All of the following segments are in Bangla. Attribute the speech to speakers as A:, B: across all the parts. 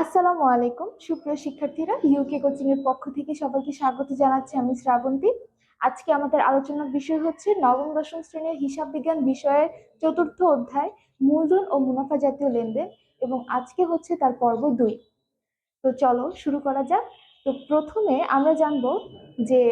A: আসসালামু আলাইকুম। সুপ্রিয় শিক্ষার্থীরা ইউকে কোচিং এর পক্ষ থেকে সবাইকে স্বাগত জানাচ্ছি আমি শ্রাবন্তী। আজকে আমাদের আলোচনার বিষয় হচ্ছে নবম, দশম শ্রেণির হিসাব বিজ্ঞান বিষয়ের চতুর্থ অধ্যায়, মূলধন ও মুনাফা জাতীয় লেনদেন এবং আজকে হচ্ছে তার পর্ব দুই। তো চলো শুরু করা যাক। তো প্রথমে আমরা জানব যে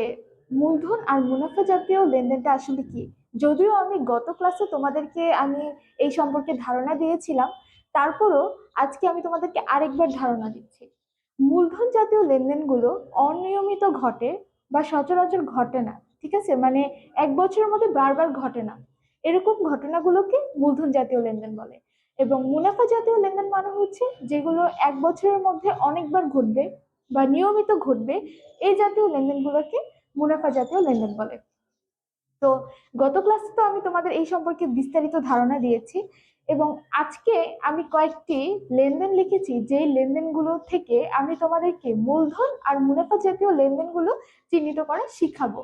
A: মূলধন আর মুনাফা জাতীয় লেনদেনটা আসলে কি। যদিও আমি গত ক্লাসে তোমাদেরকে আমি এই সম্পর্কে ধারণা দিয়েছিলাম তারপরও আজকে আমি তোমাদেরকে আরেকবার ধারণা দিচ্ছি। মূলধন জাতীয় লেনদেনগুলো অনিয়মিত ঘটে বা সচরাচর ঘটে না, ঠিক আছে? মানে এক বছরের মধ্যে বারবার ঘটে না। এরকম ঘটনাগুলোকে মূলধন জাতীয় লেনদেন বলে। এবং মুনাফা জাতীয় লেনদেন মানে হচ্ছে যেগুলো এক বছরের মধ্যে অনেকবার ঘটবে বা নিয়মিত ঘটবে, এই জাতীয় লেনদেনগুলোকে মুনাফা জাতীয় লেনদেন বলে। তো গত ক্লাসে তো আমি তোমাদের এই সম্পর্কে বিস্তারিত ধারণা দিয়েছি। এবং আজকে আমি কয়েকটি লেনদেন লিখেছি, যেই লেনদেনগুলো থেকে আমি তোমাদেরকে মূলধন আর মুনাফা জাতীয় লেনদেনগুলো চিহ্নিত করা শিখাবো।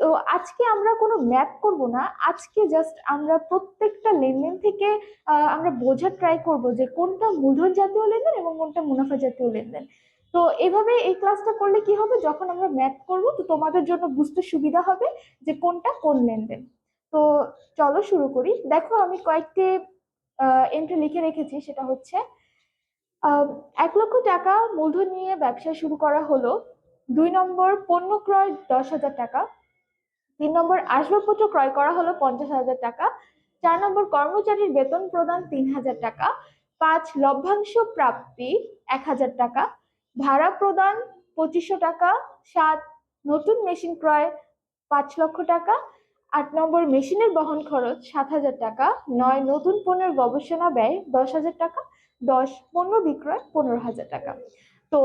A: তো আজকে আমরা কোনো ম্যাথ করব না, আজকে জাস্ট আমরা প্রত্যেকটা লেনদেন থেকে আমরা বোঝার ট্রাই করব যে কোনটা মূলধন জাতীয় লেনদেন এবং কোনটা মুনাফা জাতীয় লেনদেন। তো এভাবে এই ক্লাসটা করলে কি হবে? যখন আমরা ম্যাথ করব, তো তোমাদের জন্য বুঝতে সুবিধা হবে যে কোনটা কোন লেনদেন। তো চলো শুরু করি। দেখো আমি কয়েকটি এন্ট্রি লিখে রেখেছি, সেটা হচ্ছে এক লক্ষ টাকা মূলধন নিয়ে ব্যবসা শুরু করা হলো। দুই নম্বর পণ্য ক্রয় দশ হাজার টাকা। তিন নম্বর আসবাবপত্র ক্রয় করা হলো পঞ্চাশ হাজার টাকা। চার নম্বর কর্মচারীর বেতন প্রদান তিন হাজার টাকা। পাঁচ, লভ্যাংশ প্রাপ্তি এক হাজার টাকা। ভাড়া প্রদান পঁচিশশো টাকা। সাত, নতুন মেশিন ক্রয় পাঁচ লক্ষ টাকা। আট নম্বর মেশিনের বহন খরচ সাত হাজার টাকা, নয় নতুন পণ্যের গবেষণা ব্যয় দশ হাজার টাকা, দশ পণ্য বিক্রয় পনেরো হাজার টাকা। তো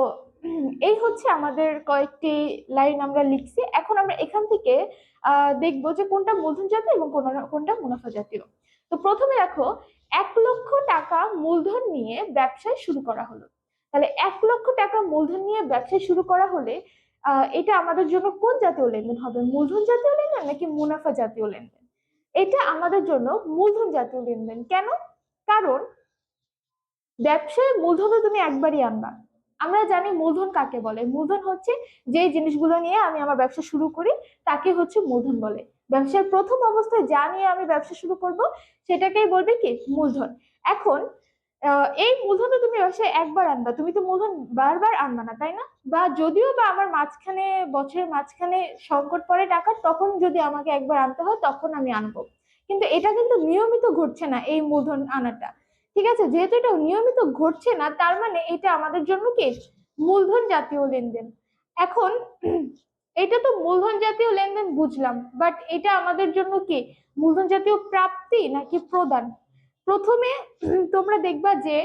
A: এই হচ্ছে আমাদের কয়েকটি লাইন আমরা লিখছি। এখন আমরা এখান থেকে দেখব যে কোনটা মূলধন জাতীয় এবং কোনটা মুনাফা জাতীয়। তো প্রথমে দেখো, এক লক্ষ টাকা মূলধন নিয়ে ব্যবসায় শুরু করা হলো। তাহলে এক লক্ষ টাকা মূলধন নিয়ে ব্যবসা শুরু করা হলে এটা আমাদের জন্য কোন জাতীয় লেনদেন হবে? মূলধন জাতীয় লেনদেন নাকি মুনাফা জাতীয় লেনদেন? এটা আমাদের জন্য মূলধন জাতীয় লেনদেন। কেন? কারণ ব্যবসায় মূলধন তো তুমি একবারই আনবা। আমরা জানি মূলধন কাকে বলে? মূলধন হচ্ছে যে জিনিসগুলো নিয়ে আমি আমার ব্যবসা শুরু করি, তাকে হচ্ছে মূলধন বলে। ব্যবসার প্রথম অবস্থায় যা নিয়ে আমি ব্যবসা শুরু করব, সেটাকেই বলবে কি? মূলধন। এখন এই মূলধন তো তুমি ব্যবসায় একবার আনবা। তুমি তো মূলধন বারবার আনবা না, তাই না? বা যদিও বা আমার মাঝখানে, বছরের মাঝখানে সংকট পড়ে টাকার, তখন যদি আমাকে একবার আনতে হয়, তখন আমি আনব। কিন্তু এটা কিন্তু নিয়মিত ঘটছে না, এই মূলধন আনাটা। ঠিক আছে? যেহেতু এটা নিয়মিত ঘটছে না, তার মানে এটা আমাদের জন্য কি? মূলধন জাতীয় লেনদেন। এখন, এটা তো মূলধন জাতীয় লেনদেন বুঝলাম বাট এটা আমাদের জন্য কি? মূলধন জাতীয় প্রাপ্তি নাকি প্রদান? প্রথমে তোমরা দেখবা যে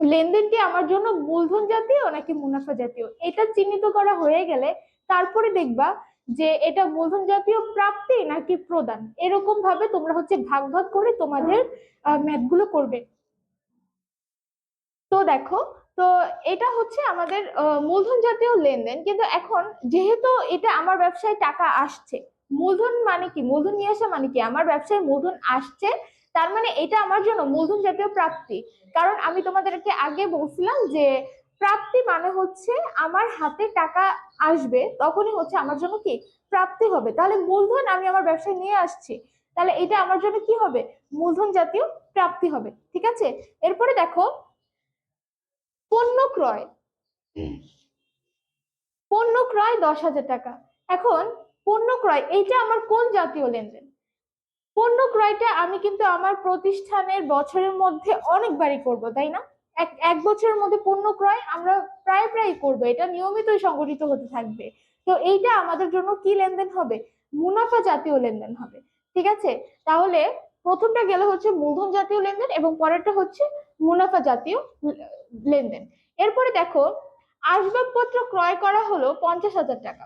A: লেনদেনটি আমার জন্য মূলধন জাতীয় নাকি মুনাফা জাতীয়? এটা চিহ্নিত করা হয়ে গেলে তারপরে দেখবা যে এটা মূলধন জাতীয় প্রাপ্তি নাকি প্রদান? এরকম ভাবে তোমরা হচ্ছে ভাগ ভাগ করে তোমাদের ম্যাথগুলো করবে। তো দেখো, তো এটা হচ্ছে আমাদের মূলধন জাতীয় লেনদেন। কিন্তু এখন যেহেতু এটা আমার ব্যবসায় টাকা আসছে, মূলধন মানে কি? মূলধন নিয়ে আসা মানে কি? আমার ব্যবসায় মূলধন আসছে তার মানে এটা আমার জন্য মূলধন জাতীয় প্রাপ্তি। কারণ আমি তোমাদেরকে আগে বলছিলাম যে প্রাপ্তি মানে হচ্ছে আমার হাতে টাকা আসবে তখনই হচ্ছে আমার জন্য কি? প্রাপ্তি হবে। তাহলে মূলধন আমি আমার ব্যবসায় নিয়ে আসছি। তাহলে এটা আমার জন্য কি হবে? মূলধন জাতীয় প্রাপ্তি হবে। ঠিক আছে? এরপরে দেখো পণ্য ক্রয়। পণ্য ক্রয় দশ হাজার টাকা। এখন পণ্য ক্রয় এইটা আমার কোন জাতীয় লেনদেন? পণ্য ক্রয়টা আমি কিন্তু আমার প্রতিষ্ঠানের বছরের মধ্যে অনেকবারই করব, তাই না? এক এক বছরের মধ্যে পণ্য ক্রয় আমরা প্রায় প্রায় করব, এটা নিয়মিতই সংগঠিত হতে থাকবে। তো এইটা আমাদের জন্য কি লেনদেন হবে? মুনাফা জাতীয় লেনদেন হবে, ঠিক আছে? তাহলে প্রথমটা গেলে হচ্ছে মূলধন জাতীয় লেনদেন এবং পরেরটা হচ্ছে মুনাফা জাতীয় লেনদেন। এরপরে দেখো, আসবাবপত্র ক্রয় করা হলো পঞ্চাশ হাজার টাকা।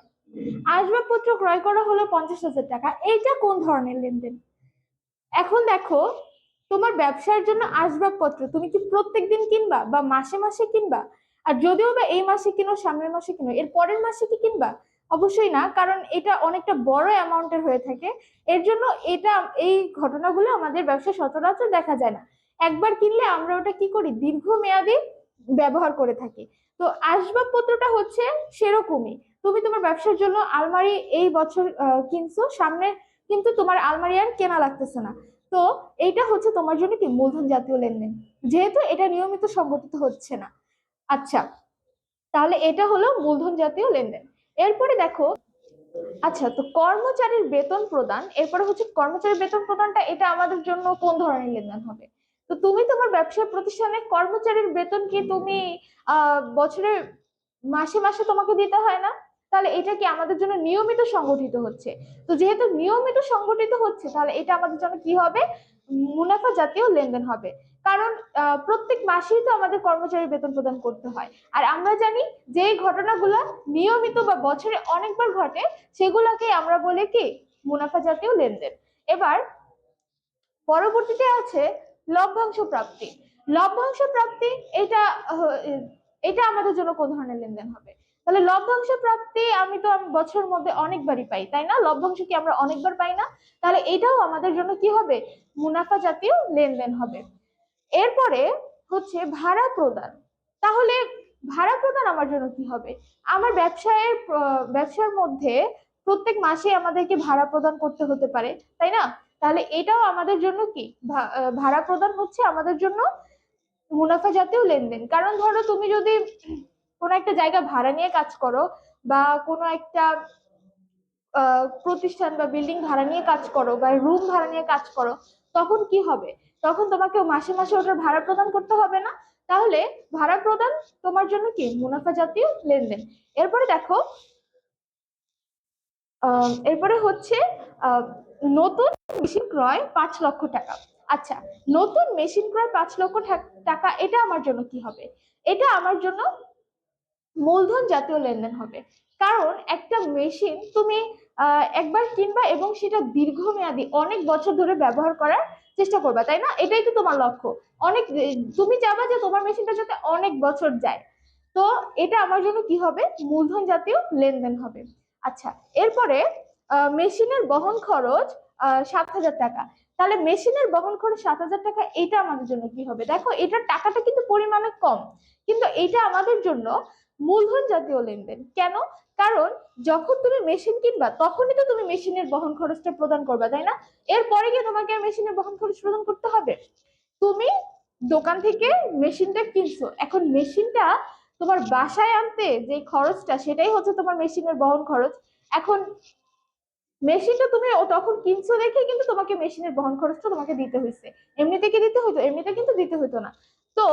A: আসবাবপত্র ক্রয় করা হলো পঞ্চাশ হাজার টাকা। এইটা কোন ধরনের লেনদেন? এখন দেখো, তোমার ব্যবসার জন্য আসবাবপত্র তুমি কি প্রত্যেকদিন কিনবা বা মাসে মাসে কিনবা? আর যদিও বা এই মাসে কিনো, সামনের মাসে কিনো, এর পরের মাসে কি কিনবা? অবশ্যই না, কারণ এটা অনেকটা বড় অ্যামাউন্টের হয়ে থাকে। এর জন্য এটা, এই ঘটনাগুলো আমাদের ব্যবসা সচরাচর দেখা যায় না। একবার কিনলে আমরা ওটা কি করি? দীর্ঘমেয়াদী ব্যবহার করে থাকি। তো আসবাবপত্রটা হচ্ছে সেরকমই। তুমি তোমার ব্যবসার জন্য আলমারি এই বছর কিনছো, সামনে কিন্তু তোমার আলমারি আর কেনা লাগতেছে না। তো এইটা হচ্ছে তোমার জন্য কি মূলধন জাতীয় লেনদেন? যেহেতু এটা নিয়মিত সংগঠিত হচ্ছে না। আচ্ছা তাহলে এটা হলো মূলধন জাতীয় লেনদেন। এরপরে দেখো আচ্ছা তো কর্মচারীর বেতন প্রদান, এরপরে হচ্ছে কর্মচারীর বেতন প্রদানটা, এটা আমাদের জন্য কোন ধরনের লেনদেন হবে? তো তুমি তোমার ব্যবসা প্রতিষ্ঠানে কর্মচারীর বেতন কি তুমি বছরে মাসে মাসে তোমাকে দিতে হয় না? তাহলে এটা কি আমাদের জন্য নিয়মিত সংগঠিত হচ্ছে? তো যেহেতু নিয়মিত সংগঠিত হচ্ছে, তাহলে এটা আমাদের জন্য কি হবে? মুনাফা জাতীয় লেনদেন হবে। কারণ প্রত্যেক মাসেই তো আমাদের কর্মচারীর বেতন প্রদান করতে হয়। আর আমরা জানি যে ঘটনাগুলো নিয়মিত বা বছরে অনেকবার ঘটে, সেগুলোকে আমরা বলি কি? মুনাফা জাতীয় লেনদেন। এবার, পরবর্তীতে আছে লভ্যাংশ প্রাপ্তি। লভ্যাংশ প্রাপ্তি এটা এটা আমাদের জন্য কোন ধরনের লেনদেন হবে? তাহলে লভ্যাংশ প্রাপ্তি আমি তো আমি বছরের মধ্যে অনেকবারই পাই, তাই না? লভ্যাংশ কি আমরা অনেকবার পাই না? তাহলে এটাও আমাদের জন্য কি হবে? মুনাফা জাতীয় লেনদেন হবে। এরপরে হচ্ছে ভাড়া প্রদান। তাহলে ভাড়া প্রদান আমার জন্য কি হবে? আমার ব্যবসায়ের ব্যবসার মধ্যে প্রত্যেক মাসে আমাদেরকে ভাড়া প্রদান করতে হতে পারে, তাই না? তাহলে এটাও আমাদের জন্য কি? ভাড়া প্রদান হচ্ছে আমাদের জন্য মুনাফা জাতীয় লেনদেন। কারণ ধরো তুমি যদি কোনো একটা জায়গা ভাড়া নিয়ে কাজ করো বা কোনো একটা প্রতিষ্ঠান বা বিল্ডিং ভাড়া নিয়ে কাজ করো বা রুম ভাড়া নিয়ে কাজ করো, তখন কি হবে? তখন তোমাকে মাসে মাসে ওটার ভাড়া প্রদান করতে হবে না? তাহলে ভাড়া প্রদান তোমার জন্য কি? মুনাফা জাতীয় লেনদেন। এরপরে দেখো এরপরে হচ্ছে নতুন মেশিন ক্রয় পাঁচ লক্ষ টাকা। আচ্ছা নতুন মেশিন ক্রয় পাঁচ লক্ষ টাকা, এটা আমার জন্য কি হবে? এটা আমার জন্য মূলধন জাতীয় লেনদেন হবে। কারণ একটা মেশিন তুমি একবার কিনবা এবং সেটা দীর্ঘমেয়াদী, অনেক বছর ধরে ব্যবহার করার চেষ্টা করবা, তাই না? এটাই তো তোমার লক্ষ্য। অনেক, তুমি চাবা যে তোমার মেশিনটা যাতে অনেক বছর যায়। তো এটা আমার জন্য কি হবে? মূলধন জাতীয় লেনদেন হবে। আচ্ছা এরপরে মেশিনের বহন খরচ সাত হাজার টাকা। তাহলে মেশিনের বহন খরচ সাত হাজার টাকা, এটা আমাদের জন্য কি হবে? দেখো, এটার টাকাটা কিন্তু পরিমাণে কম। কিন্তু এটা আমাদের জন্য মূলধন জাতীয় লেনদেন। কেন? কারণ যখন তুমি মেশিন কিনবা, তখনই তো তুমি মেশিনের বহন খরচটা প্রদান করবা, তাই না? এরপরে গিয়ে তোমাকে মেশিনের বহন খরচ প্রদান করতে হবে। তুমি দোকান থেকে মেশিনটা কিনছো। এখন মেশিনটা তোমার বাসায় আনতে যে খরচটা, সেটাই হচ্ছে তোমার মেশিনের বহন খরচ। এখন মেশিনটা তুমি তখন কিনছো দেখে কিন্তু তোমাকে মেশিনের বহন খরচটা তোমাকে দিতে হয়েছে এমনিতে কি দিতে হতো এমনিতে কিন্তু দিতে হইতো না। তো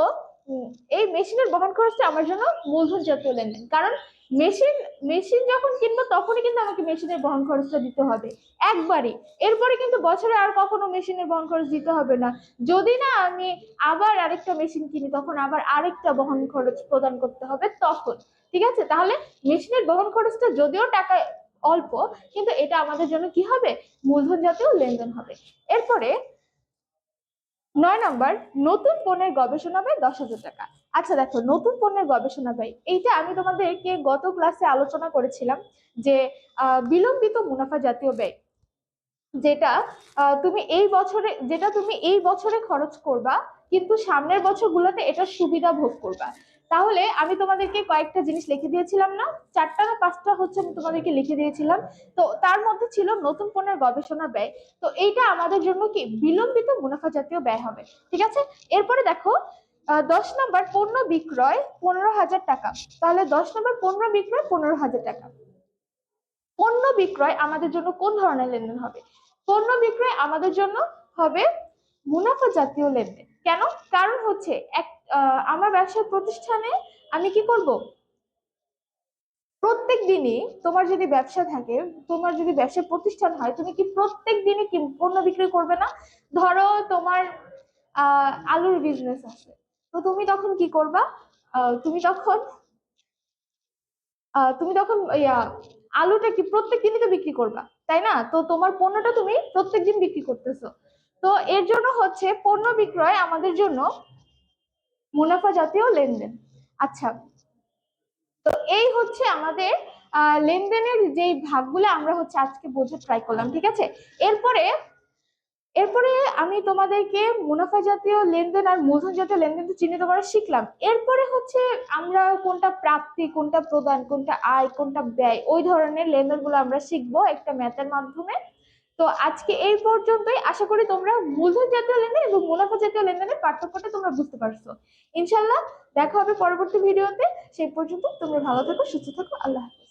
A: এই মেশিনের বহন খরচটা আমার জন্য মূলধন জাতীয় লেনদেন। কারণ মেশিন মেশিন যখন কিনবো তখনই কিন্তু আমাকে মেশিনের বহন খরচটা দিতে হবে। একবারই। এরপরে কিন্তু বছরে আর কখনো মেশিনের বহন খরচ দিতে হবে না। যদি না আমি আবার আরেকটা মেশিন কিনি, তখন আবার আরেকটা বহন খরচ প্রদান করতে হবে তখন। ঠিক আছে? তাহলে মেশিনের বহন খরচটা যদিও টাকা অল্প, কিন্তু এটা আমাদের জন্য কি হবে? মূলধন জাতীয় লেনদেন হবে। এরপরে নয় নম্বর, নতুন পণ্যের গবেষণা ব্যয় দশ হাজার টাকা। আচ্ছা দেখো, নতুন পণ্যের গবেষণা ব্যয়, এইটা আমি তোমাদেরকে গত ক্লাসে আলোচনা করেছিলাম যে বিলম্বিত মুনাফা জাতীয় ব্যয়, যেটা তুমি এই বছরে, যেটা তুমি এই বছরে খরচ করবা কিন্তু সামনের বছরগুলোতে এটার সুবিধা ভোগ করবা। তাহলে আমি তোমাদেরকে কয়েকটা জিনিস লিখে দিয়েছিলাম না? চারটা না পাঁচটা হচ্ছে আমি তোমাদেরকে লিখে দিয়েছিলাম। তো তার মধ্যে ছিল নতুন পণ্যের গবেষণা ব্যয়। তো এইটা আমাদের জন্য কি বিলম্বিত মুনাফা জাতীয় ব্যয় হবে। ঠিক আছে? এরপরে দেখো দশ নম্বর পণ্য বিক্রয় পনেরো হাজার টাকা। তাহলে দশ নম্বর পণ্য বিক্রয় পনেরো হাজার টাকা। পণ্য বিক্রয় আমাদের জন্য কোন ধরনের লেনদেন হবে? পণ্য বিক্রয় আমাদের জন্য হবে মুনাফা জাতীয় লেনদেন। কেন? কারণ হচ্ছে এক আমার ব্যবসার প্রতিষ্ঠানে আমি কি করব? প্রত্যেক দিনই তোমার যদি ব্যবসা থাকে, তোমার যদি ব্যবসা প্রতিষ্ঠান হয়, তুমি কি প্রত্যেক দিনই কি পণ্য বিক্রি করবে না? ধরো তোমার আলুর বিজনেস আছে। তো তুমি তখন কি করবা? তুমি তখন তুমি তখন ইয়া, আলুটা কি প্রত্যেক দিনই তো বিক্রি করবা, তাই না? তো তোমার পণ্যটা তুমি প্রত্যেক দিন বিক্রি করতেছো। তো এর জন্য হচ্ছে পণ্য বিক্রয় আমাদের জন্য মুনাফা জাতীয় লেনদেন। আচ্ছা তো এই হচ্ছে আমাদের লেনদেনের যেই ভাগগুলো আমরা হচ্ছে আজকে বোঝার ট্রাই করলাম, ঠিক আছে? এরপরে এরপরে আমি তোমাদেরকে মুনাফা জাতীয় লেনদেন আর মূলধন জাতীয় লেনদেন চিহ্নিত করা শিখলাম। এরপরে হচ্ছে আমরা কোনটা প্রাপ্তি, কোনটা প্রদান, কোনটা আয়, কোনটা ব্যয়, ওই ধরনের লেনদেনগুলো আমরা শিখব একটা ম্যাথের মাধ্যমে। তো আজকে এই পর্যন্তই। আশা করি তোমরা মূলধন জাতীয় লেনদেন এবং মুনাফা জাতীয় লেনদেনের পার্থক্যটা তোমরা বুঝতে পারছ। ইনশাল্লাহ দেখা হবে পরবর্তী ভিডিওতে। সেই পর্যন্ত তোমরা ভালো থাকো, সুস্থ থাকো। আল্লাহ হাফেজ।